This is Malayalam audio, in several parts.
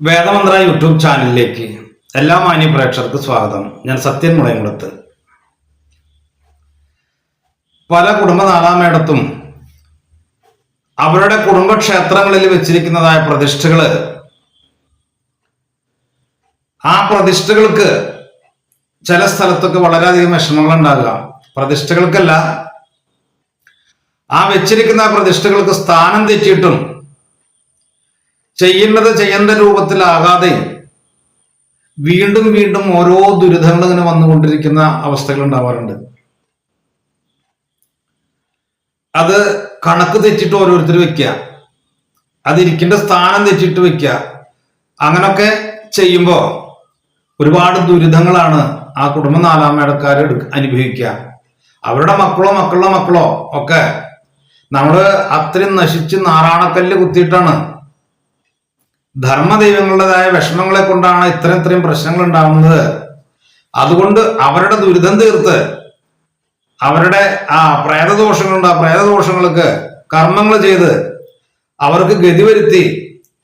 വേദമന്ത്ര യൂട്യൂബ് ചാനലിലേക്ക് എല്ലാ മാന്യ പ്രേക്ഷകർക്ക് സ്വാഗതം. ഞാൻ സത്യൻ മുളയങ്കുളത്ത് പല കുടുംബ കുടുംബനാലാമേടത്തും അവരുടെ കുടുംബക്ഷേത്രങ്ങളിൽ വെച്ചിരിക്കുന്നതായ പ്രതിഷ്ഠകൾ ആ പ്രതിഷ്ഠകൾക്ക് ചില സ്ഥലത്തൊക്കെ വളരെയധികം വിഷമങ്ങൾ ഉണ്ടാകുക പ്രതിഷ്ഠകൾക്കല്ല ആ വെച്ചിരിക്കുന്ന പ്രതിഷ്ഠകൾക്ക് സ്ഥാനം തെറ്റിയിട്ടും ചെയ്യേണ്ടത് ചെയ്യേണ്ട രൂപത്തിലാകാതെ വീണ്ടും വീണ്ടും ഓരോ ദുരിതങ്ങൾ ഇങ്ങനെ വന്നുകൊണ്ടിരിക്കുന്ന അവസ്ഥകൾ ഉണ്ടാവാറുണ്ട്. അത് കണക്ക് തെറ്റിട്ട് ഓരോരുത്തർ വെക്കുക. അതിരിക്കേണ്ട സ്ഥാനം തെറ്റിട്ട് വെക്കുക. അങ്ങനൊക്കെ ചെയ്യുമ്പോൾ ഒരുപാട് ദുരിതങ്ങളാണ് ആ കുടുംബ എടുക്ക അനുഭവിക്കുക. അവരുടെ മക്കളോ മക്കളുടെ മക്കളോ ഒക്കെ നമ്മൾ അത്രയും നശിച്ച് നാറാണക്കല്ല് കുത്തിയിട്ടാണ് ധർമ്മദൈവങ്ങളുടേതായ വിഷമങ്ങളെ കൊണ്ടാണ് ഇത്രയും ഇത്രയും പ്രശ്നങ്ങൾ ഉണ്ടാവുന്നത്. അതുകൊണ്ട് അവരുടെ ദുരിതം തീർത്ത് അവരുടെ ആ പ്രേതദോഷങ്ങളുണ്ട് ആ പ്രേതദോഷങ്ങൾക്ക് കർമ്മങ്ങൾ ചെയ്ത് അവർക്ക് ഗതി വരുത്തി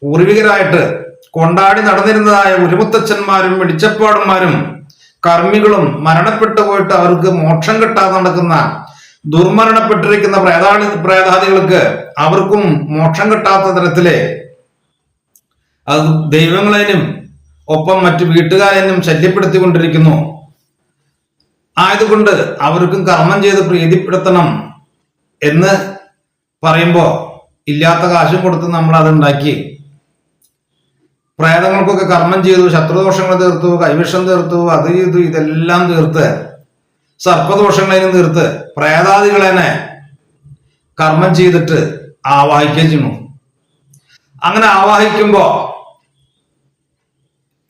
പൂർവികരായിട്ട് കൊണ്ടാടി നടന്നിരുന്നതായ ഉരുമുത്തച്ഛന്മാരും വെടിച്ചപ്പാടന്മാരും കർമ്മികളും മരണപ്പെട്ടു പോയിട്ട് അവർക്ക് മോക്ഷം കിട്ടാതെ നടക്കുന്ന ദുർമരണപ്പെട്ടിരിക്കുന്ന പ്രേതാളി പ്രേതാദികൾക്ക് അവർക്കും മോക്ഷം കിട്ടാത്ത തരത്തിലെ അത് ദൈവങ്ങളെയും ഒപ്പം മറ്റു വീട്ടുകാരെയും ശല്യപ്പെടുത്തിക്കൊണ്ടിരിക്കുന്നു. ആയതുകൊണ്ട് അവർക്കും കർമ്മം ചെയ്ത് പ്രീതിപ്പെടുത്തണം എന്ന് പറയുമ്പോൾ ഇല്ലാത്ത കാശും കൊടുത്ത് നമ്മൾ അത് ഉണ്ടാക്കി. പ്രേതങ്ങൾക്കൊക്കെ കർമ്മം ചെയ്തു ശത്രുദോഷങ്ങൾ തീർത്തു കൈവിഷം തീർത്തു അത് ചെയ്തു ഇതെല്ലാം തീർത്ത് സർപ്പദോഷങ്ങളെയും തീർത്ത് പ്രേതാദികളെന്നെ കർമ്മം ചെയ്തിട്ട് ആവാഹിക്കുകയും ചെയ്യുന്നു. അങ്ങനെ ആവാഹിക്കുമ്പോ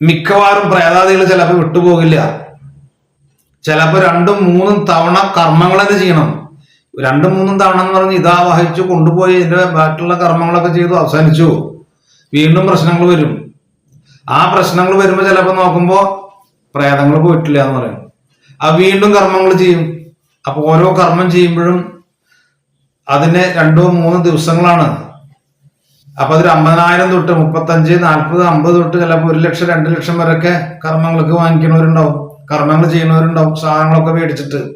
മിക്കവാറും പ്രേതാദികൾ ചിലപ്പോൾ വിട്ടുപോകില്ല. ചിലപ്പോൾ രണ്ടും മൂന്നും തവണ കർമ്മങ്ങൾ തന്നെ ചെയ്യണം. രണ്ടും മൂന്നും തവണ എന്ന് പറഞ്ഞ് ഇതാ വഹിച്ചു കൊണ്ടുപോയി ഇതിന്റെ ബാക്കിയുള്ള കർമ്മങ്ങളൊക്കെ ചെയ്തു അവസാനിച്ചു. വീണ്ടും പ്രശ്നങ്ങൾ വരും. ആ പ്രശ്നങ്ങൾ വരുമ്പോൾ ചിലപ്പോൾ നോക്കുമ്പോൾ പ്രേതങ്ങൾ പോയിട്ടില്ല എന്ന് പറയും. ആ വീണ്ടും കർമ്മങ്ങൾ ചെയ്യും. അപ്പൊ ഓരോ കർമ്മം ചെയ്യുമ്പോഴും അതിന് രണ്ടോ മൂന്നോ ദിവസങ്ങളാണ് അപ്പൊ അതൊരു അമ്പതിനായിരം തൊട്ട് മുപ്പത്തഞ്ച് നാൽപ്പത് അമ്പത് തൊട്ട് ചിലപ്പോൾ ഒരു ലക്ഷം രണ്ട് ലക്ഷം വരെയൊക്കെ കർമ്മങ്ങൾക്ക് വാങ്ങിക്കുന്നവരുണ്ടാവും കർമ്മങ്ങൾ ചെയ്യുന്നവരുണ്ടാവും. സാധനങ്ങളൊക്കെ മേടിച്ചിട്ട്.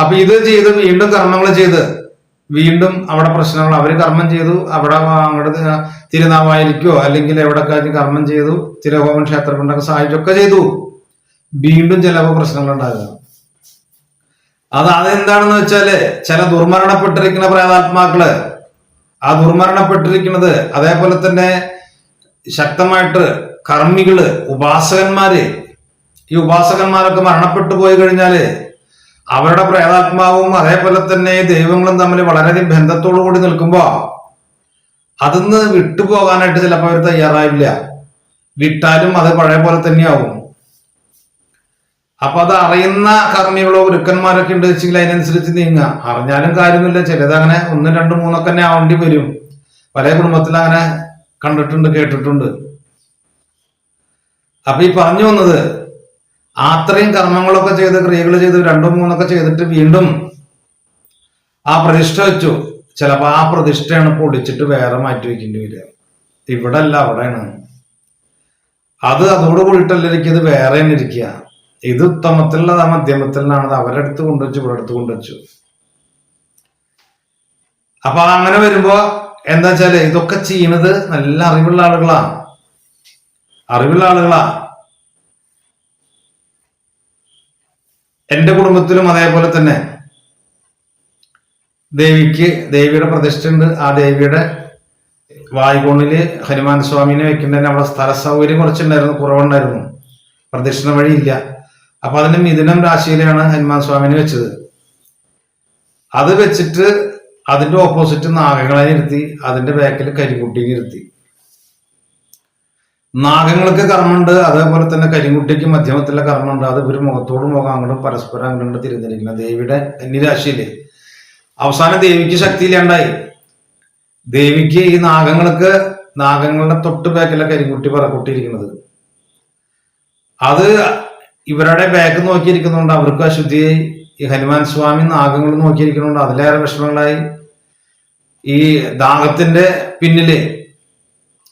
അപ്പൊ ഇത് ചെയ്ത് വീണ്ടും കർമ്മങ്ങൾ ചെയ്ത് വീണ്ടും അവിടെ പ്രശ്നങ്ങൾ. അവർ കർമ്മം ചെയ്തു. അവിടെ അങ്ങോട്ട് തിരുനാവായിരിക്കോ അല്ലെങ്കിൽ എവിടെയൊക്കെ കർമ്മം ചെയ്തു തിരുഹോമൻ ക്ഷേത്രക്കൊണ്ടൊക്കെ സഹായിച്ചൊക്കെ ചെയ്തു. വീണ്ടും ചിലപ്പോൾ പ്രശ്നങ്ങൾ ഉണ്ടാകുക അത് അതെന്താണെന്ന് വെച്ചാൽ ചില ദുർമരണപ്പെട്ടിരിക്കുന്ന പ്രേതാത്മാക്കൾ ആ ദുർമരണപ്പെട്ടിരിക്കുന്നത് അതേപോലെ തന്നെ ശക്തമായിട്ട് കർമ്മികൾ ഉപാസകന്മാര് ഈ ഉപാസകന്മാരൊക്കെ മരണപ്പെട്ടു പോയി കഴിഞ്ഞാൽ അവരുടെ പ്രേതാത്മാവും അതേപോലെ തന്നെ ദൈവങ്ങളും തമ്മിൽ വളരെയധികം ബന്ധത്തോടു കൂടി നിൽക്കുമ്പോ അതിന്ന് വിട്ടുപോകാനായിട്ട് ചിലപ്പോൾ അവർ തയ്യാറായില്ല. വിട്ടാലും അത് പഴയ പോലെ തന്നെയാവും. അപ്പൊ അത് അറിയുന്ന കർമ്മികളോ ഗുരുക്കന്മാരൊക്കെ ഉണ്ട് വെച്ചെങ്കിൽ അതിനനുസരിച്ച് നീങ്ങുക. അറിഞ്ഞാലും കാര്യമൊന്നുമില്ല ചിലത് അങ്ങനെ ഒന്നും രണ്ടും മൂന്നൊക്കെ തന്നെ ആവേണ്ടി വരും. പല കുടുംബത്തിൽ അങ്ങനെ കണ്ടിട്ടുണ്ട് കേട്ടിട്ടുണ്ട്. അപ്പൊ ഈ പറഞ്ഞു വന്നത് അത്രയും കർമ്മങ്ങളൊക്കെ ചെയ്ത് ക്രിയകൾ ചെയ്ത് രണ്ടും മൂന്നൊക്കെ ചെയ്തിട്ട് വീണ്ടും ആ പ്രതിഷ്ഠ വെച്ചു. ചിലപ്പോ ആ പ്രതിഷ്ഠയാണ് പൊടിച്ചിട്ട് വേറെ മാറ്റി വെക്കേണ്ടി വരിക. ഇവിടെ അല്ല അവിടെയാണ്. അത് അതോട് കൂടിയിട്ടല്ല വേറെ തന്നെ ഇരിക്കുക. ഇത് ഉത്തമത്തിലുള്ളത് ആ മധ്യമത്തിലുള്ളതാണ് അടുത്ത് കൊണ്ടുവച്ചു ഇവിടെ അടുത്ത് കൊണ്ടുവച്ചു. അപ്പൊ അങ്ങനെ വരുമ്പോ എന്താ വെച്ചാൽ ഇതൊക്കെ ചെയ്യണത് നല്ല അറിവുള്ള ആളുകളാ. അറിവുള്ള ആളുകളാ. എന്റെ കുടുംബത്തിലും അതേപോലെ തന്നെ. ദേവിക്ക് ദേവിയുടെ പ്രതിഷ്ഠ ഉണ്ട് ആ ദേവിയുടെ വായുകോണിൽ ഹനുമാൻ സ്വാമിനെ വെക്കുന്നതിന് അവിടെ സ്ഥല സൗകര്യം കുറച്ചുണ്ടായിരുന്നു കുറവുണ്ടായിരുന്നു. പ്രദക്ഷിണ വഴിയില്ല. അപ്പൊ അതിന് മിഥുനം രാശിയിലാണ് ഹനുമാൻ സ്വാമിനെ വെച്ചത്. അത് വെച്ചിട്ട് അതിന്റെ ഓപ്പോസിറ്റ് നാഗങ്ങളെ ഇരുത്തി അതിന്റെ ബാക്കിൽ കരിങ്കുട്ടിനെ ഇരുത്തി. നാഗങ്ങൾക്ക് കർമ്മമുണ്ട് അതേപോലെ തന്നെ കരിങ്കുട്ടിക്ക് മധ്യമത്തിലെ കർമ്മമുണ്ട്. അത് ഇവർ മുഖത്തോട് മുഖം അങ്ങോട്ടും പരസ്പരം അങ്ങോട്ട് തിരിഞ്ഞിരിക്കുന്നത് ദേവിയുടെ കന്നിരാശിയിൽ അവസാനം ദേവിക്ക് ശക്തിയില്ലാണ്ടായി ദേവിക്ക് ഈ നാഗങ്ങൾക്ക് നാഗങ്ങളുടെ തൊട്ട് ബാക്കിലെ കരിങ്കുട്ടി പറക്കൂട്ടിയിരിക്കുന്നത് അത് ഇവരുടെ ബാക്ക് നോക്കിയിരിക്കുന്നുണ്ട് അവർക്ക് അശുദ്ധിയായി ഈ ഹനുമാൻ സ്വാമി നാഗങ്ങൾ നോക്കിയിരിക്കുന്നുണ്ട് അതിലേറെ വിഷമങ്ങളായി. ഈ ദാഹത്തിന്റെ പിന്നിൽ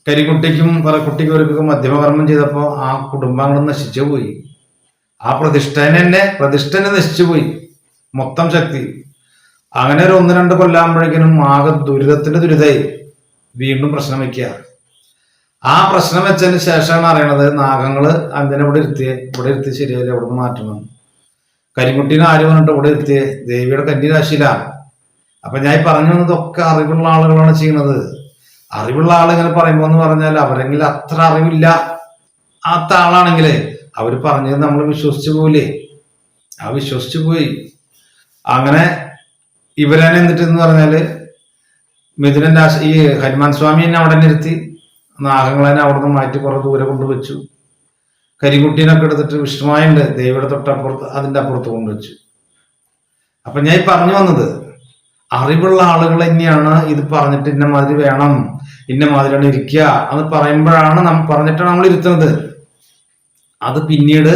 കരിക്കുട്ടിക്കും പറക്കുട്ടിക്കും അവർക്കൊക്കെ മധ്യമകർമ്മം ചെയ്തപ്പോ ആ കുടുംബങ്ങൾ നശിച്ചു പോയി. ആ പ്രതിഷ്ഠനെ തന്നെ പ്രതിഷ്ഠ തന്നെ നശിച്ചു പോയി. മൊത്തം ശക്തി. അങ്ങനെ ഒരു ഒന്ന് രണ്ട് കൊല്ലാകുമ്പോഴേക്കിനും ആകെ ദുരിതത്തിന്റെ ദുരിതമായി വീണ്ടും പ്രശ്നം വെക്കുക ആ പ്രശ്നം വെച്ചതിന് ശേഷമാണ് അറിയണത് നാഗങ്ങൾ അന്തിനെ ഇവിടെ ഇരുത്തിയെ. ഇവിടെ ഇരുത്തി ശരിയായില്ല അവിടെ നിന്ന് മാറ്റണം. കരിക്കുട്ടീനെ ആര് പറഞ്ഞിട്ട് ഇവിടെ ഇരുത്തിയെ? ദേവിയുടെ കന്നി രാശിയിലാണ് അപ്പൊ ഞാൻ പറഞ്ഞു വന്നതൊക്കെ അറിവുള്ള ആളുകളാണ് ചെയ്യുന്നത് അറിവുള്ള ആൾ ഇങ്ങനെ പറയുമ്പോ എന്ന് പറഞ്ഞാൽ അവരെങ്കിൽ അത്ര അറിവില്ല. ആത്ത ആളാണെങ്കിലേ അവർ പറഞ്ഞത് നമ്മൾ വിശ്വസിച്ചു പോയില്ലേ ആ വിശ്വസിച്ചു പോയി. അങ്ങനെ ഇവരനെ എന്നിട്ട് എന്ന് പറഞ്ഞാൽ മിഥുനൻ രാശി ഈ ഹനുമാൻ സ്വാമി എന്നെ അവിടെ നിർത്തി നാഗങ്ങളെ അവിടെ നിന്ന് മാറ്റി കുറേ ദൂരെ കൊണ്ടുവച്ചു കരികുട്ടീനൊക്കെ എടുത്തിട്ട് വിഷ്ണുമായുണ്ട്. ദേവിയുടെ തൊട്ടപ്പുറത്ത് അതിന്റെ അപ്പുറത്ത് കൊണ്ടുവച്ചു അപ്പൊ ഞാൻ പറഞ്ഞു വന്നത് അറിവുള്ള ആളുകൾ തന്നെയാണ് ഇത് പറഞ്ഞിട്ട് ഇന്ന മാതിരി വേണം ഇന്ന മാതിരിയാണ് ഇരിക്കുക എന്ന് പറയുമ്പോഴാണ് നമ്മൾ പറഞ്ഞിട്ടാണ് നമ്മൾ ഇരുത്തുന്നത്. അത് പിന്നീട്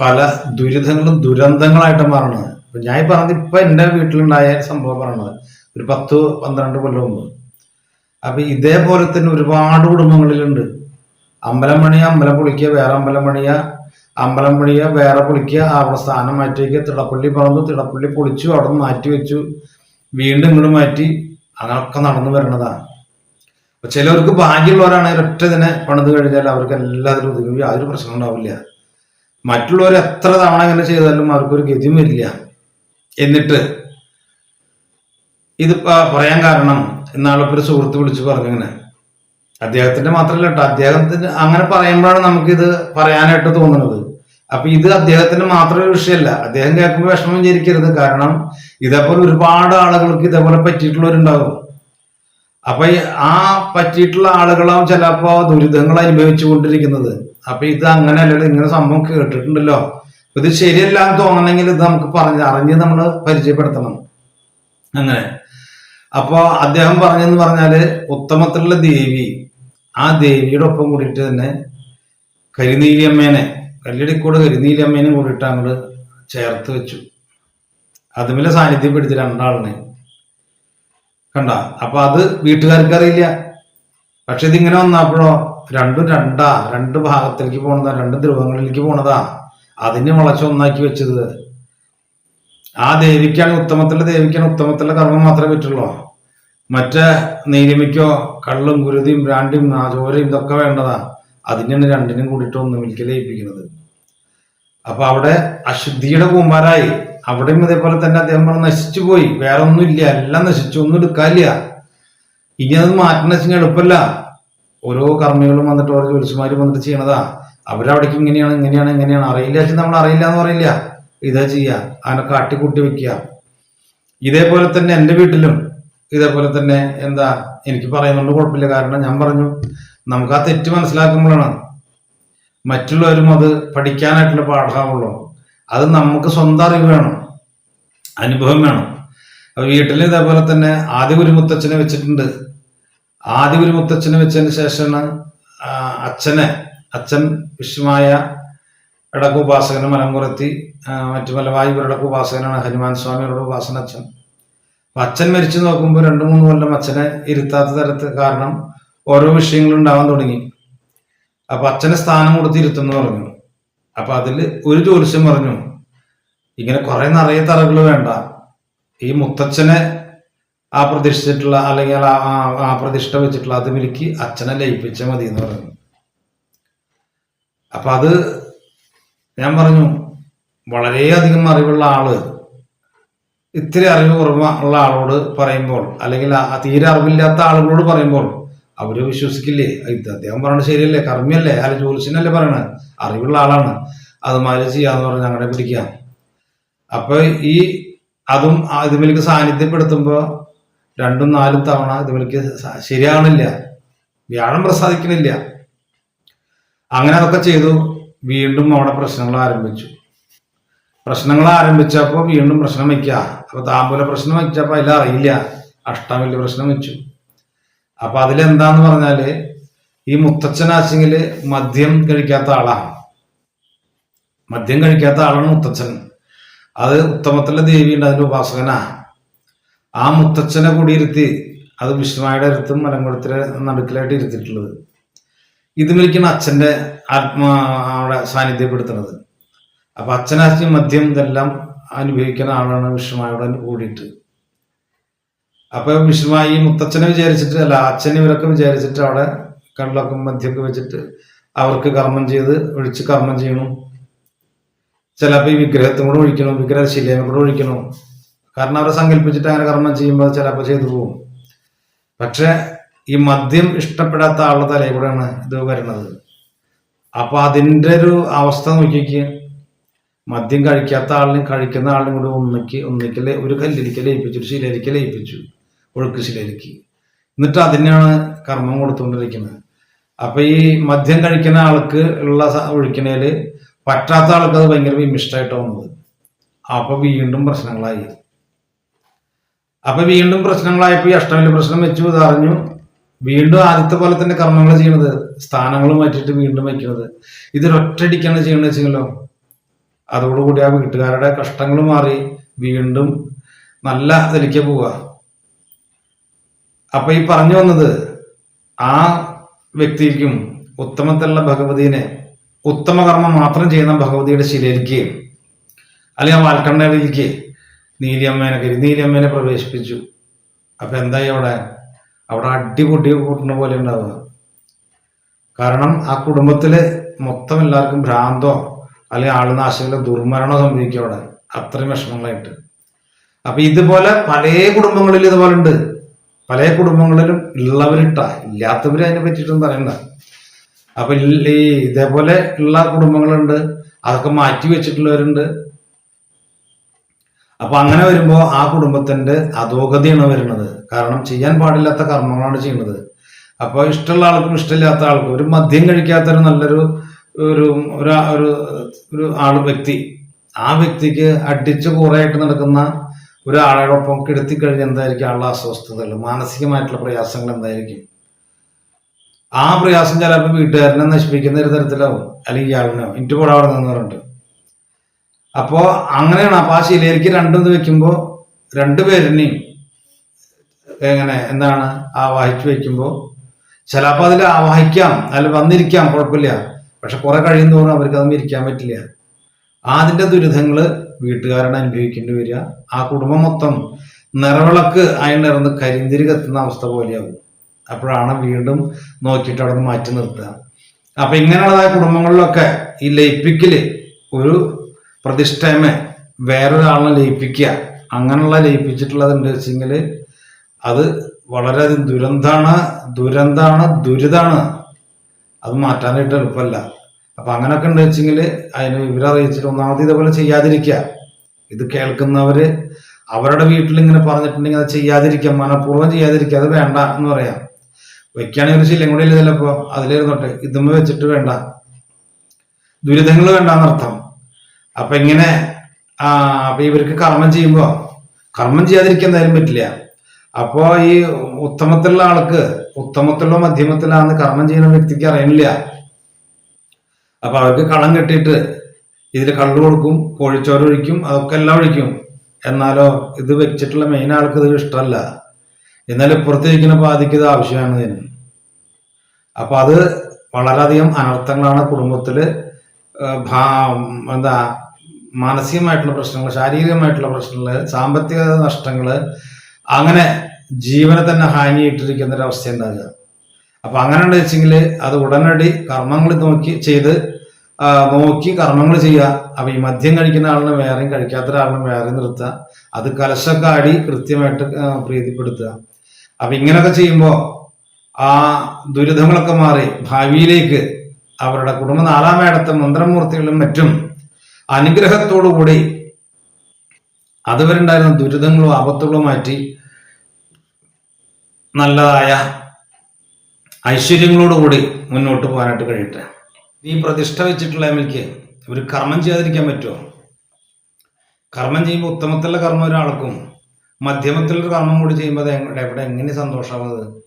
പല ദുരിതങ്ങളും ദുരന്തങ്ങളായിട്ട് മാറണത് ഞാൻ പറഞ്ഞത് ഇപ്പൊ എന്റെ വീട്ടിലുണ്ടായ സംഭവം പറയണത്. ഒരു പത്ത് പന്ത്രണ്ട് കൊല്ലം മുമ്പ്. അപ്പൊ ഇതേപോലെ തന്നെ ഒരുപാട് കുടുംബങ്ങളിലുണ്ട്. അമ്പലം പണിയ അമ്പലം പൊളിക്കുക വേറെ അമ്പലം പണിയ അമ്പലം പണിയ വേറെ പൊളിക്കുക. അവിടെ സ്ഥാനം മാറ്റി വയ്ക്കുക തിടപ്പള്ളി പറന്നു തിടപ്പള്ളി പൊളിച്ചു അവിടെ നിന്ന് മാറ്റി വെച്ചു. വീണ്ടും ഇങ്ങോട്ട് മാറ്റി. അങ്ങനൊക്കെ നടന്നു വരണതാണ് അപ്പൊ ചിലവർക്ക് ഭാഗ്യമുള്ളവരാണ് ഒറ്റ ഇതിനെ പണിത് കഴിഞ്ഞാൽ അവർക്ക് എല്ലാത്തിലും ഒതുങ്ങി യാതൊരു പ്രശ്നം ഉണ്ടാവില്ല. മറ്റുള്ളവർ എത്ര തവണ അങ്ങനെ ചെയ്താലും അവർക്കൊരു ഗതിയും വരില്ല. എന്നിട്ട് ഇത് പറയാൻ കാരണം ഇന്നാളിപ്പോ ഒരു സുഹൃത്ത് വിളിച്ച് പറഞ്ഞു ഇങ്ങനെ അദ്ദേഹത്തിന്റെ മാത്രമല്ല കേട്ടോ അദ്ദേഹത്തിന് അങ്ങനെ പറയുമ്പോഴാണ് നമുക്കിത് പറയാനായിട്ട് തോന്നുന്നത്. അപ്പൊ ഇത് അദ്ദേഹത്തിന് മാത്രം ഒരു വിഷയമല്ല അദ്ദേഹം കേൾക്കുമ്പോൾ വിഷമം വിചാരിക്കരുത്. കാരണം ഇതേപോലെ ഒരുപാട് ആളുകൾക്ക് ഇതേപോലെ പറ്റിയിട്ടുള്ളവരുണ്ടാകും അപ്പൊ ആ പറ്റിയിട്ടുള്ള ആളുകളാവും ചിലപ്പോ ദുരിതങ്ങൾ അനുഭവിച്ചു കൊണ്ടിരിക്കുന്നത്. അപ്പൊ ഇത് അങ്ങനെയല്ലല്ലോ ഇങ്ങനെ സംഭവം കേട്ടിട്ടുണ്ടല്ലോ. ഇത് ശരിയല്ല എന്ന് തോന്നണമെങ്കിൽ ഇത് നമുക്ക് പറഞ്ഞ് അറിഞ്ഞ് നമ്മൾ പരിചയപ്പെടുത്തണം. അങ്ങനെ. അപ്പോ അദ്ദേഹം പറഞ്ഞെന്ന് പറഞ്ഞാൽ ഉത്തമത്തിലുള്ള ദേവി ആ ദേവിയുടെ ഒപ്പം കൂടിയിട്ട് തന്നെ കരിനീലിയമ്മേനെ കല്ലടിക്കൂട് കരിനീലിയമ്മേനെ കൂടിയിട്ട് അങ്ങോട്ട് ചേർത്ത് വെച്ചു. അതുമില്ല സാന്നിധ്യപ്പെടുത്തി രണ്ടാളിനെ. കണ്ട? അപ്പൊ അത് വീട്ടുകാർക്ക് അറിയില്ല പക്ഷെ ഇതിങ്ങനെ വന്നപ്പോഴോ രണ്ടും രണ്ടാ രണ്ട് ഭാഗത്തേക്ക് പോണതാ രണ്ട് ധ്രുവങ്ങളിലേക്ക് പോണതാ അതിനെ മുളച്ച് ഒന്നാക്കി വെച്ചത്. ആ ദേവിക്കാണ് ഉത്തമത്തിലെ ദേവിക്കാണ് ഉത്തമത്തിലെ കർമ്മം മാത്രമേ പറ്റുള്ളൂ. മറ്റേ നീലിമയ്ക്കോ കള്ളും ഗുരുതിയും ഭ്രാണ്ടിയും നാചോരയും ഇതൊക്കെ വേണ്ടതാ. അതിനാണ് രണ്ടിനും കൂടിയിട്ട് ഒന്നുമിൽക്ക് ലയിപ്പിക്കുന്നത് അപ്പൊ അവിടെ അശുദ്ധിയുടെ കൂമ്പാരായി. അവിടെയും ഇതേപോലെ തന്നെ അദ്ദേഹം പറഞ്ഞു നശിച്ചു പോയി. വേറെ ഒന്നുമില്ല എല്ലാം നശിച്ചു. ഒന്നും എടുക്കാനില്ല. ഇനി അത് മാറ്റണം വെച്ചാൽ എളുപ്പമല്ല. ഓരോ കർമ്മികളും വന്നിട്ട് ഓരോ ജോലിസുമാരും വന്നിട്ട് ചെയ്യണതാ. അവരവിടേക്ക് ഇങ്ങനെയാണ് ഇങ്ങനെയാണ് ഇങ്ങനെയാണ്. അറിയില്ല വെച്ചാൽ നമ്മൾ അറിയില്ല എന്ന് പറയില്ല. ഇതാ ചെയ്യുക അതിനൊക്കെ കാട്ടിക്കൂട്ടി വെക്കുക ഇതേപോലെ തന്നെ എന്റെ വീട്ടിലും ഇതേപോലെ തന്നെ എന്താ എനിക്ക് പറയുന്നുണ്ട് കുഴപ്പമില്ല. കാരണം ഞാൻ പറഞ്ഞു നമുക്ക് ആ തെറ്റ് മനസ്സിലാക്കുമ്പോഴാണ് മറ്റുള്ളവരും അത് പഠിക്കാനായിട്ടുള്ള പാഠമാവുള്ളൂ. അത് നമുക്ക് സ്വന്തം അറിവ് വേണം അനുഭവം വേണം. അപ്പൊ വീട്ടിൽ ഇതേപോലെ തന്നെ ആദ്യ ഒരു മുത്തച്ഛനെ വെച്ചിട്ടുണ്ട്. ആദ്യ ഒരു മുത്തച്ഛനെ വെച്ചതിന് ശേഷമാണ് അച്ഛനെ അച്ഛൻ വിശ്വമായ ഇടയ്ക്ക് ഉപാസകന് മലംകുറത്തി മറ്റു മറ്റു മലവായുവരുടെ ഉപാസകനാണ് ഹനുമാൻ സ്വാമിയുടെ ഉപാസന അച്ഛൻ. അച്ഛൻ മരിച്ചു നോക്കുമ്പോൾ രണ്ടു മൂന്ന് കൊല്ലം അച്ഛനെ ഇരുത്താത്ത തരത്ത് കാരണം ഓരോ വിഷയങ്ങളും ഉണ്ടാവാൻ തുടങ്ങി. അപ്പൊ അച്ഛനെ സ്ഥാനം കൊടുത്ത് ഇരുത്തുന്നു പറഞ്ഞു. അപ്പൊ അതിൽ ഒരു ജ്യോത്സ്യം പറഞ്ഞു ഇങ്ങനെ കുറെ നിറയെ തറകൾ വേണ്ട. ഈ മുത്തച്ഛനെ ആ പ്രതിഷ്ഠിച്ചിട്ടുള്ള അല്ലെങ്കിൽ ആ പ്രതിഷ്ഠ വെച്ചിട്ടുള്ള അത് മിലിക്ക് അച്ഛനെ ലയിപ്പിച്ചാൽ മതി എന്ന് പറഞ്ഞു. അപ്പൊ അത് ഞാൻ പറഞ്ഞു വളരെയധികം അറിവുള്ള ആൾ ഇത്തിരി അറിവ് കുറവ് ഉള്ള ആളോട് പറയുമ്പോൾ അല്ലെങ്കിൽ തീരെ അറിവില്ലാത്ത ആളുകളോട് പറയുമ്പോൾ അവർ വിശ്വസിക്കില്ലേ? ഇത് അദ്ദേഹം പറയണത് ശരിയല്ലേ? കർമ്മിയല്ലേ? അല്ല ജ്യോത്സ്യനല്ലേ പറയണത്? അറിവുള്ള ആളാണ്. അത് മാതിരി ചെയ്യാന്ന് പറഞ്ഞ് അങ്ങനെ പിടിക്കാം അപ്പൊ ഈ അതും ഇതുമിലേക്ക് സാന്നിധ്യപ്പെടുത്തുമ്പോ രണ്ടും നാലും തവണ ഇതുമിലേക്ക് ശരിയാവണില്ല. വ്യാഴം പ്രസാദിക്കണില്ല. അങ്ങനെ അതൊക്കെ ചെയ്തു. വീണ്ടും അവിടെ പ്രശ്നങ്ങൾ ആരംഭിച്ചു. പ്രശ്നങ്ങൾ ആരംഭിച്ചപ്പോൾ വീണ്ടും പ്രശ്നം വയ്ക്ക. അപ്പൊ താമ്പൂല പ്രശ്നം വെച്ചപ്പോ അതിൽ അറിയില്ല. അഷ്ടമില്ല പ്രശ്നം വെച്ചു. അപ്പൊ അതിലെന്താന്ന് പറഞ്ഞാൽ ഈ മുത്തച്ഛനാച്ചെങ്കിൽ മദ്യം കഴിക്കാത്ത ആളാണ്. മദ്യം കഴിക്കാത്ത ആളാണ് മുത്തച്ഛൻ. അത് ഉത്തമത്തിലെ ദേവിയുണ്ട് അതിന്റെ ഉപാസകനാ. ആ മുത്തച്ഛനെ കൂടി ഇരുത്തി അത് വിഷ്ണുവായുടെ അടുത്തും മലങ്കുളത്തിലെ നടുക്കിലായിട്ട് ഇരുത്തിയിട്ടുള്ളത്. ഇതുമരിക്കുന്ന അച്ഛന്റെ ആത്മാ അവിടെ സാന്നിധ്യപ്പെടുത്തുന്നത്. അപ്പൊ അച്ഛനാച്ചി മദ്യം ഇതെല്ലാം അനുഭവിക്കുന്ന ആളാണ് വിഷ്ണുമായോടെ കൂടിയിട്ട്. അപ്പൊ വിഷ്ണുമായി മുത്തച്ഛനെ വിചാരിച്ചിട്ട് അല്ല അച്ഛനെ ഇവരൊക്കെ വിചാരിച്ചിട്ട് അവിടെ കള്ളൊക്കെ മദ്യമൊക്കെ വെച്ചിട്ട് അവർക്ക് കർമ്മം ചെയ്ത് ഒഴിച്ച് കർമ്മം ചെയ്യണം. ചിലപ്പോൾ ഈ വിഗ്രഹത്തും കൂടെ ഒഴിക്കണം വിഗ്രഹ ശിലയും കൂടെ ഒഴിക്കണം. കാരണം അവരെ സങ്കല്പിച്ചിട്ട് അങ്ങനെ കർമ്മം ചെയ്യുമ്പോൾ ചിലപ്പോൾ ചെയ്തു പോകും. പക്ഷെ ഈ മദ്യം ഇഷ്ടപ്പെടാത്ത ആളുടെ തല കൂടെയാണ് ഇത് വരുന്നത്. അപ്പൊ അതിന്റെ ഒരു അവസ്ഥ നോക്കിക്ക്. മദ്യം കഴിക്കാത്ത ആളിനും കഴിക്കുന്ന ആളിനും കൂടെ ഒന്നിക്ക് ഒന്നിക്കൽ ഒരു കല്ലിരിക്കൽ ലയിപ്പിച്ചു ഒരു ശിലരിക്കൽ ലയിപ്പിച്ചു ഒഴുക്ക് ശിലരിക്ക് എന്നിട്ട് അതിനാണ് കർമ്മം കൊടുത്തുകൊണ്ടിരിക്കുന്നത്. അപ്പൊ ഈ മദ്യം കഴിക്കുന്ന ആൾക്ക് ഉള്ള ഒഴിക്കണേൽ പറ്റാത്ത ആൾക്ക് അത് ഭയങ്കര വിമിഷ്ടായിട്ട് വന്നത് അപ്പൊ വീണ്ടും പ്രശ്നങ്ങളായി. അപ്പൊ വീണ്ടും പ്രശ്നങ്ങളായപ്പോ ഈ അഷ്ടമിലെ പ്രശ്നം വെച്ചു ഇതറിഞ്ഞു. വീണ്ടും ആദ്യത്തെ പോലെ തന്നെ കർമ്മങ്ങൾ ചെയ്യണത്. സ്ഥാനങ്ങൾ മാറ്റിയിട്ട് വീണ്ടും വയ്ക്കുന്നത് ഇതൊരൊറ്റടിക്കാണ് ചെയ്യണത് വെച്ചെങ്കിലോ അതോടുകൂടി ആ വീട്ടുകാരുടെ കഷ്ടങ്ങൾ മാറി വീണ്ടും നല്ല ഇതിലേക്ക് പോവുക. അപ്പൊ ഈ പറഞ്ഞു വന്നത് ആ വ്യക്തിക്കും ഉത്തമത്തിലുള്ള ഭഗവതിനെ ഉത്തമ കർമ്മം മാത്രം ചെയ്യുന്ന ഭഗവതിയുടെ ശിലയിലേക്ക് അല്ലെങ്കിൽ ആ വാൽക്കണ്ണയിലേക്ക് നീലിയമ്മേനെ കരി നീലിയമ്മേനെ പ്രവേശിപ്പിച്ചു. അപ്പൊ എന്തായി അവിടെ? അവിടെ അടിപൊട്ടി കൂട്ടുന്ന പോലെ ഉണ്ടാവുക. കാരണം ആ കുടുംബത്തിലെ മൊത്തം എല്ലാവർക്കും ഭ്രാന്തോ അല്ലെങ്കിൽ ആളുനാശങ്ങളോ ദുർമരണോ സംഭവിക്കും അവിടെ. അത്രയും വിഷമങ്ങളായിട്ട്. അപ്പൊ ഇതുപോലെ പല കുടുംബങ്ങളിലും ഇതുപോലെ ഉണ്ട്. പല കുടുംബങ്ങളിലും ഉള്ളവരിട്ട. ഇല്ലാത്തവർ അതിനെ പറ്റിയിട്ടൊന്നും പറയണ്ട. അപ്പൊ ഈ ഇതേപോലെ ഉള്ള കുടുംബങ്ങളുണ്ട്. അതൊക്കെ മാറ്റി വെച്ചിട്ടുള്ളവരുണ്ട്. അപ്പൊ അങ്ങനെ വരുമ്പോൾ ആ കുടുംബത്തിന്റെ അധോഗതിയാണ് വരുന്നത്. കാരണം ചെയ്യാൻ പാടില്ലാത്ത കർമ്മങ്ങളാണ് ചെയ്യുന്നത്. അപ്പൊ ഇഷ്ടമുള്ള ആൾക്കും ഇഷ്ടമില്ലാത്ത ആൾക്കും ഒരു മദ്യം കഴിക്കാത്ത ഒരു നല്ലൊരു ഒരു ഒരു ഒരു ആൾ വ്യക്തി ആ വ്യക്തിക്ക് അടിച്ചു കുറേയായിട്ട് നടക്കുന്ന ഒരാളോടൊപ്പം കിടത്തി കഴിഞ്ഞ് എന്തായിരിക്കും ആളുടെ അസ്വസ്ഥതകൾ മാനസികമായിട്ടുള്ള പ്രയാസങ്ങൾ എന്തായിരിക്കും? ആ പ്രയാസം ചിലപ്പോൾ വീട്ടുകാരനെ നശിപ്പിക്കുന്ന ഒരു തരത്തിലാവും. അല്ലെങ്കിൽ ഇയാളിനോ ഇന്റു കൂടെ അവിടെ നിന്ന് പറഞ്ഞിട്ട്. അപ്പോ അങ്ങനെയാണ് അപ്പൊ ആ ശിലയിലേക്ക് രണ്ടും ഇത് വെക്കുമ്പോ രണ്ടുപേരിനെയും എങ്ങനെ എന്താണ് ആവാഹിച്ചു വെക്കുമ്പോ ചിലപ്പോ അതിൽ ആവാഹിക്കാം അതിൽ വന്നിരിക്കാം കുഴപ്പമില്ല. പക്ഷെ കുറെ കഴിയുന്നതോറും അവർക്ക് അതൊന്നും ഇരിക്കാൻ പറ്റില്ല. അതിന്റെ ദുരിതങ്ങൾ വീട്ടുകാരാണ് അനുഭവിക്കേണ്ടി വരിക. ആ കുടുംബം മൊത്തം നിറവിളക്ക് അതിനിറന്ന് കരിന്തിരി കത്തുന്ന അവസ്ഥ പോലെയാകും അപ്പോഴാണ് വീണ്ടും നോക്കിയിട്ട് അവിടെ നിന്ന് മാറ്റി നിർത്തുക. അപ്പൊ ഇങ്ങനെയുള്ളതായ കുടുംബങ്ങളിലൊക്കെ ഈ ലയിപ്പിക്കൽ ഒരു പ്രതിഷ്ഠയമേ വേറൊരാളിനെ ലയിപ്പിക്കുക. അങ്ങനെയുള്ള ലയിപ്പിച്ചിട്ടുള്ളത് ഉണ്ട് വെച്ചെങ്കിൽ അത് വളരെ ദുരന്താണ് ദുരന്താണ് ദുരിതാണ്. അത് മാറ്റാനായിട്ട് എളുപ്പമല്ല. അപ്പൊ അങ്ങനെയൊക്കെ ഉണ്ട് വെച്ചെങ്കിൽ അതിന് വിവരറിയിച്ചിട്ട് ഒന്നാമത് ഇതേപോലെ ചെയ്യാതിരിക്കുക. ഇത് കേൾക്കുന്നവര് അവരുടെ വീട്ടിൽ ഇങ്ങനെ പറഞ്ഞിട്ടുണ്ടെങ്കിൽ അത് ചെയ്യാതിരിക്കുക മനഃപൂർവം ചെയ്യാതിരിക്കുക അത് വേണ്ട എന്ന് പറയാം. വെക്കുകയാണെങ്കിൽ ഒരു ശീലം കൂടി ഇല്ല ചിലപ്പോ അതിലിരുന്നോട്ടെ ഇതുമ്മ വെച്ചിട്ട് വേണ്ട. ദുരിതങ്ങൾ വേണ്ടെന്നർത്ഥം. അപ്പൊ ഇങ്ങനെ ആ അപ്പൊ ഇവർക്ക് കർമ്മം ചെയ്യുമ്പോ കർമ്മം ചെയ്യാതിരിക്കാൻ എന്തായാലും പറ്റില്ല. അപ്പോ ഈ ഉത്തമത്തിലുള്ള ആൾക്ക് ഉത്തമത്തിലുള്ള മധ്യമത്തിലാന്ന് കർമ്മം ചെയ്യുന്ന വ്യക്തിക്ക് അറിയണില്ല. അപ്പൊ അവർക്ക് കളം കെട്ടിയിട്ട് ഇതിൽ കള്ളു കൊടുക്കും കോഴിച്ചോറ് ഒഴിക്കും അതൊക്കെ എല്ലാം ഒഴിക്കും. എന്നാലോ ഇത് വെച്ചിട്ടുള്ള മെയിൻ ആൾക്ക് ഇത് ഇഷ്ടമല്ല. എന്നാൽ ഇപ്പുറത്ത് ഇരിക്കുന്ന പാതിക്ക് ഇത് ആവശ്യമാണ് ഇതിന്. അപ്പൊ അത് വളരെയധികം അനർത്ഥങ്ങളാണ് കുടുംബത്തിൽ ഏഹ് എന്താ മാനസികമായിട്ടുള്ള പ്രശ്നങ്ങൾ ശാരീരികമായിട്ടുള്ള പ്രശ്നങ്ങൾ സാമ്പത്തിക നഷ്ടങ്ങൾ അങ്ങനെ ജീവനെ തന്നെ ഹാനിയിട്ടിരിക്കുന്ന ഒരു അവസ്ഥ ഉണ്ടാകുക അപ്പൊ അങ്ങനെ ഉണ്ട് വെച്ചെങ്കിൽ അത് ഉടനടി കർമ്മങ്ങൾ നോക്കി ചെയ്ത് നോക്കി കർമ്മങ്ങൾ ചെയ്യുക. അപ്പൊ ഈ മദ്യം കഴിക്കുന്ന ആളിനെ വേറെയും കഴിക്കാത്ത ഒരാളിനെ വേറെ നിർത്തുക. അത് കലശൊക്കെ ആടി കൃത്യമായിട്ട് പ്രീതിപ്പെടുത്തുക. അപ്പൊ ഇങ്ങനെയൊക്കെ ചെയ്യുമ്പോൾ ആ ദുരിതങ്ങളൊക്കെ മാറി ഭാവിയിലേക്ക് അവരുടെ കുടുംബ നാലാമേടത്തെ മന്ത്രമൂർത്തികളും മറ്റും അനുഗ്രഹത്തോടുകൂടി അതുവരെ ഉണ്ടായിരുന്ന ദുരിതങ്ങളും ആപത്തുകളും മാറ്റി നല്ലതായ ഐശ്വര്യങ്ങളോടുകൂടി മുന്നോട്ട് പോകാനായിട്ട് കഴിയട്ടെ. ഈ പ്രതിഷ്ഠ വെച്ചിട്ടുള്ള എമ്മയ്ക്ക് ഇവർ കർമ്മം ചെയ്യാതിരിക്കാൻ പറ്റുമോ? കർമ്മം ചെയ്യുമ്പോൾ ഉത്തമത്തിലുള്ള കർമ്മം ഒരാൾക്കും മധ്യമത്തിലുള്ള കർമ്മം കൂടി ചെയ്യുമ്പോൾ അത് എവിടെ എങ്ങനെ സന്തോഷമാവുന്നത്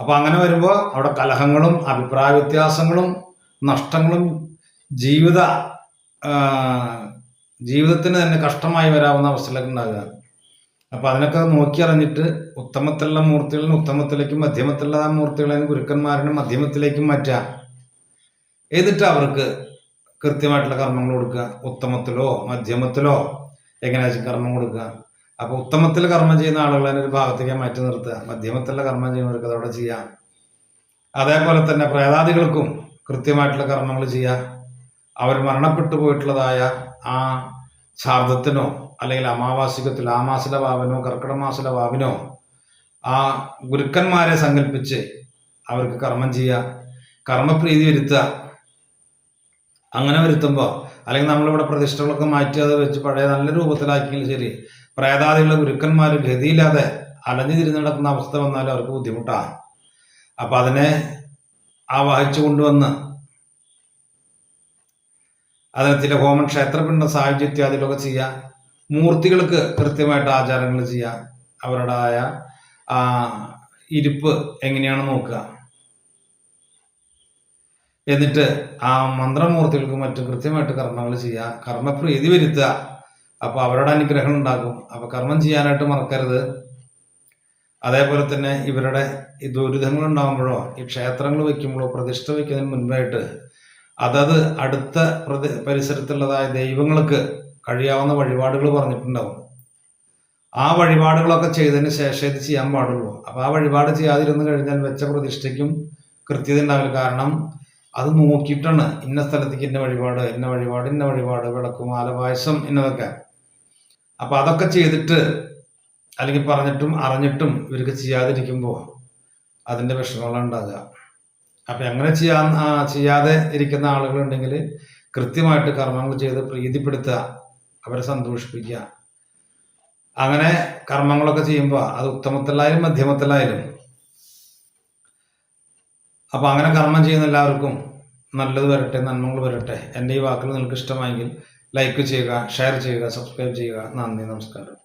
അപ്പോൾ അങ്ങനെ വരുമ്പോൾ അവിടെ കലഹങ്ങളും അഭിപ്രായ വ്യത്യാസങ്ങളും നഷ്ടങ്ങളും ജീവിത ജീവിതത്തിന് തന്നെ കഷ്ടമായി വരാവുന്ന അവസ്ഥകളൊക്കെ ഉണ്ടാകുക. അപ്പൊ അതിനൊക്കെ നോക്കി അറിഞ്ഞിട്ട് ഉത്തമത്തിലുള്ള മൂർത്തികളിൽ ഉത്തമത്തിലേക്കും മധ്യമത്തിലുള്ള മൂർത്തികളെ ഗുരുക്കന്മാരുടെ മധ്യമത്തിലേക്കും മാറ്റുക. എന്നിട്ട് അവർക്ക് കൃത്യമായിട്ടുള്ള കർമ്മങ്ങൾ കൊടുക്കുക. ഉത്തമത്തിലോ മധ്യമത്തിലോ എങ്ങനെയാ കർമ്മം കൊടുക്കുക. അപ്പൊ ഉത്തമത്തിൽ കർമ്മം ചെയ്യുന്ന ആളുകളെ ഒരു ഭാഗത്തേക്ക് മാറ്റി നിർത്തുക. മധ്യമത്തിലുള്ള കർമ്മം ചെയ്യുന്നവർക്ക് അതവിടെ ചെയ്യാം. അതേപോലെ തന്നെ പ്രേതാദികൾക്കും കൃത്യമായിട്ടുള്ള കർമ്മങ്ങൾ ചെയ്യുക. അവർ മരണപ്പെട്ടു പോയിട്ടുള്ളതായ ആ ശാർദത്തിനോ അല്ലെങ്കിൽ അമാവാസികത്തിൽ ആമാസിലെ വാവിനോ കർക്കിടമാസിലെ വാവിനോ ആ ഗുരുക്കന്മാരെ സങ്കല്പിച്ച് അവർക്ക് കർമ്മം ചെയ്യുക കർമ്മപ്രീതി വരുത്തുക അങ്ങനെ വരുത്തുമ്പോൾ അല്ലെങ്കിൽ നമ്മളിവിടെ പ്രതിഷ്ഠകളൊക്കെ മാറ്റി അത് വെച്ച് പഴയ നല്ല രൂപത്തിലാക്കിയാലും ശരി പ്രേതാദികളുടെ ഗുരുക്കന്മാർ ഗതിയില്ലാതെ അലഞ്ഞു തിരിഞ്ഞു നടക്കുന്ന അവസ്ഥ വന്നാൽ അവർക്ക് ബുദ്ധിമുട്ടാണ്. അപ്പം അതിനെ ആ വഹിച്ചു കൊണ്ടുവന്ന് അതിന് ഹോമൻ ക്ഷേത്രപിണ്ട സാഹിത്യ ഇത്യാദികളൊക്കെ ചെയ്യുക മൂർത്തികൾക്ക് കൃത്യമായിട്ട് ആചാരങ്ങൾ ചെയ്യുക അവരുടേതായ ആ ഇരിപ്പ് എങ്ങനെയാണ് നോക്കുക. എന്നിട്ട് ആ മന്ത്രമൂർത്തികൾക്ക് മറ്റും കൃത്യമായിട്ട് കർമ്മങ്ങൾ ചെയ്യുക കർമ്മപ്രീതി വരുത്തുക. അപ്പോൾ അവരുടെ അനുഗ്രഹം ഉണ്ടാകും അപ്പൊ കർമ്മം ചെയ്യാനായിട്ട് മറക്കരുത്. അതേപോലെ തന്നെ ഇവരുടെ ദുരിതങ്ങൾ ഉണ്ടാകുമ്പോഴോ ഈ ക്ഷേത്രങ്ങൾ വയ്ക്കുമ്പോഴോ പ്രതിഷ്ഠ വയ്ക്കുന്നതിന് മുൻപായിട്ട് അതത് അടുത്ത പ്രതി പരിസരത്തുള്ളതായ ദൈവങ്ങൾക്ക് കഴിയാവുന്ന വഴിപാടുകൾ പറഞ്ഞിട്ടുണ്ടാവും. ആ വഴിപാടുകളൊക്കെ ചെയ്തതിന് ശേഷം ഇത് ചെയ്യാൻ പാടുള്ളൂ. അപ്പൊ ആ വഴിപാട് ചെയ്യാതിരുന്നു കഴിഞ്ഞാൽ വെച്ച പ്രതിഷ്ഠയ്ക്കും കൃത്യത ഉണ്ടാവില്ല. കാരണം അത് നോക്കിയിട്ടാണ് ഇന്ന സ്ഥലത്തേക്ക് ഇന്ന വഴിപാട് ഇന്ന വഴിപാട് ഇന്ന വഴിപാട് വിളക്കുമാല പായസം എന്നതൊക്കെ അപ്പൊ അതൊക്കെ ചെയ്തിട്ട് അല്ലെങ്കിൽ പറഞ്ഞിട്ടും അറിഞ്ഞിട്ടും ഇവർക്ക് ചെയ്യാതിരിക്കുമ്പോൾ അതിന്റെ വിഷമങ്ങളാണ് ഉണ്ടാകുക അപ്പൊ എങ്ങനെ ചെയ്യാ ചെയ്യാതെ ഇരിക്കുന്ന ആളുകളുണ്ടെങ്കിൽ കൃത്യമായിട്ട് കർമ്മങ്ങൾ ചെയ്ത് പ്രീതിപ്പെടുത്തുക അവരെ സന്തോഷിപ്പിക്കുക. അങ്ങനെ കർമ്മങ്ങളൊക്കെ ചെയ്യുമ്പോൾ അത് ഉത്തമത്തിലായാലും മധ്യമത്തിലായാലും. അപ്പൊ അങ്ങനെ കർമ്മം ചെയ്യുന്ന എല്ലാവർക്കും നല്ലത് വരട്ടെ നന്മകൾ വരട്ടെ. എന്റെ ഈ വാക്കുകൾ നിങ്ങൾക്ക് ഇഷ്ടമായെങ്കിൽ ലൈക്ക് ചെയ്യുക ഷെയർ ചെയ്യുക സബ്സ്ക്രൈബ് ചെയ്യുക. നന്ദി നമസ്കാരം.